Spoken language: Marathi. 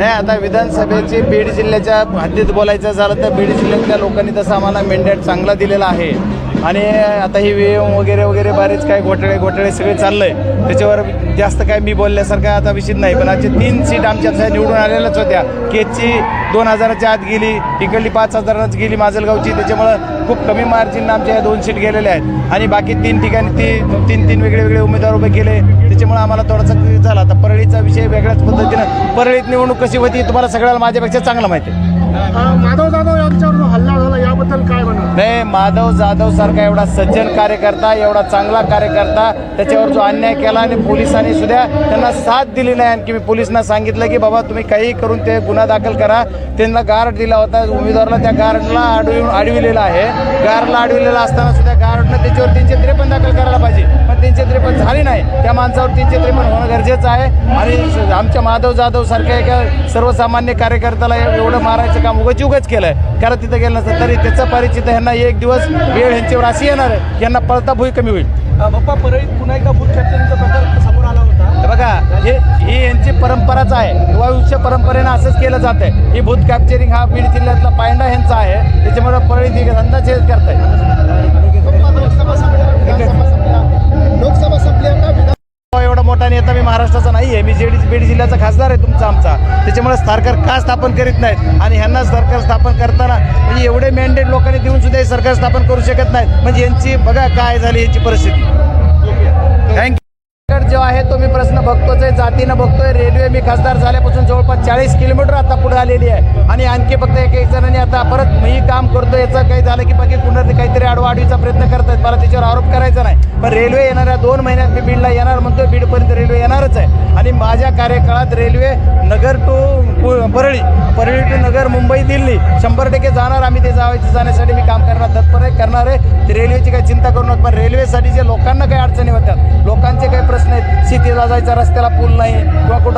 नाही आता विधानसभेची बीड जिल्ह्याच्या हद्दीत बोलायचं झालं तर बीड जिल्ह्यातल्या लोकांनी तसं आम्हाला मेंडेट चांगला दिलेला आहे. आणि आता ही वेम वगैरे वगैरे बरेच काय घोटाळे घोटाळे सगळे चाललं आहे त्याच्यावर जास्त काय मी बोलल्यासारखं आता विषय नाही पण आजचे तीन सीट आमच्या निवडून आलेल्याच होत्या. केजची दोन हजाराच्या आत गेली इकडली पाच हजारच गेली माजलगावची. त्याच्यामुळं खूप कमी मार्जिननं आमच्या या दोन सीट गेलेल्या आहेत. आणि बाकी तीन ठिकाणी ती तीन तीन वेगळे वेगळे उमेदवार उभे केले. त्याच्यामुळे आम्हाला थोडासा झाला. आता परळीचा विषय वेगळ्याच पद्धतीनं परळीत निवडणूक कशी होती तुम्हाला सगळ्याला माझ्यापेक्षा चांगलं माहिती आहे. माधव जाधव यांच्यावर जो हल्ला झाला याबद्दल काय म्हणा? नाही माधव जाधव सारखा एवढा सज्जन कार्यकर्ता एवढा चांगला कार्यकर्ता त्याच्यावर जो अन्याय केला आणि पोलिसांनी सुद्धा त्यांना साथ दिली नाही. आणखी मी पोलिसांना सांगितलं की बाबा तुम्ही काही करून ते गुन्हा दाखल करा. त्यांना गार्ड दिला होता. उमेदवाराला त्या गार्डला अडवून अडविलेला आहे. गार्डला अडविलेला असताना सुद्धा गार्डनं त्याच्यावर तीनशे त्रेपन्न दाखल करायला पाहिजे. पण तीनशे त्रेपन्न झाली नाही. त्या माणसावर तीनशे त्रेपन्न होणं गरजेचं आहे. आणि आमच्या माधव जाधव सारख्या एका सर्वसामान्य कार्यकर्त्याला एवढं मारायचं काम उगाच उगाच केलंय. कारण तिथं गेलं नसतं तरी त्याचा परिचित ह्यांना एक दिवस वेळ ह्यांच्यावर अशी येणार आहे यांना पळता भुई कमी होईल. बाप्पा परळीत पुन्हा एकदा बूथ कॅप्चरिंगचा प्रकार समोर आला होता. बघा हे ही यांची परंपराच आहे. युवायुष्य परंपरेनं असंच केलं जात आहे ही भूत कॅप्चरिंग हा बीड जिल्ह्यातला पायंडा ह्यांचा आहे. त्याच्यामुळे परळीत ही धंदाच महाराष्ट्राचा नाही आहे. मी जेडी बीड जिल्ह्याचा खासदार आहे तुमचा आमचा. त्याच्यामुळे सरकार का स्थापन करीत नाहीत? आणि ह्यांना सरकार स्थापन करताना म्हणजे एवढे मॅन्डेट लोकांनी देऊन सुद्धा हे सरकार स्थापन करू शकत नाहीत. म्हणजे यांची बघा काय झाली यांची परिस्थिती. थँक्यू जो आहे तो मी प्रश्न बघतोच आहे जातीनं बघतोय. रेल्वे मी खासदार झाल्यापासून जवळपास चाळीस किलोमीटर आता पुढे आलेली आहे. आणि आणखी फक्त एक एक जणांनी आता परत मी काम करतो याचं काही झालं की बाकी कुणाला काहीतरी आडवाडीचा प्रयत्न करतायत. मला त्याच्यावर आरोप पण रेल्वे येणाऱ्या दोन महिन्यात मी बीडला येणार म्हणतोय. बीडपर्यंत रेल्वे येणारच आहे. आणि माझ्या कार्यकाळात railway Nagar to Parli Parli to Nagar Mumbai Delhi शंभर टक्के जाणार. आम्ही ते जावायचे जाण्यासाठी मी काम करणार तत्पर आहे करणार आहे. ते रेल्वेची काही चिंता करू नका पण रेल्वेसाठी जे लोकांना काही अडचणी होत्या लोकांचे काही प्रश्न आहेत. शेतीला जायचा रस्त्याला पूल नाही किंवा कुठं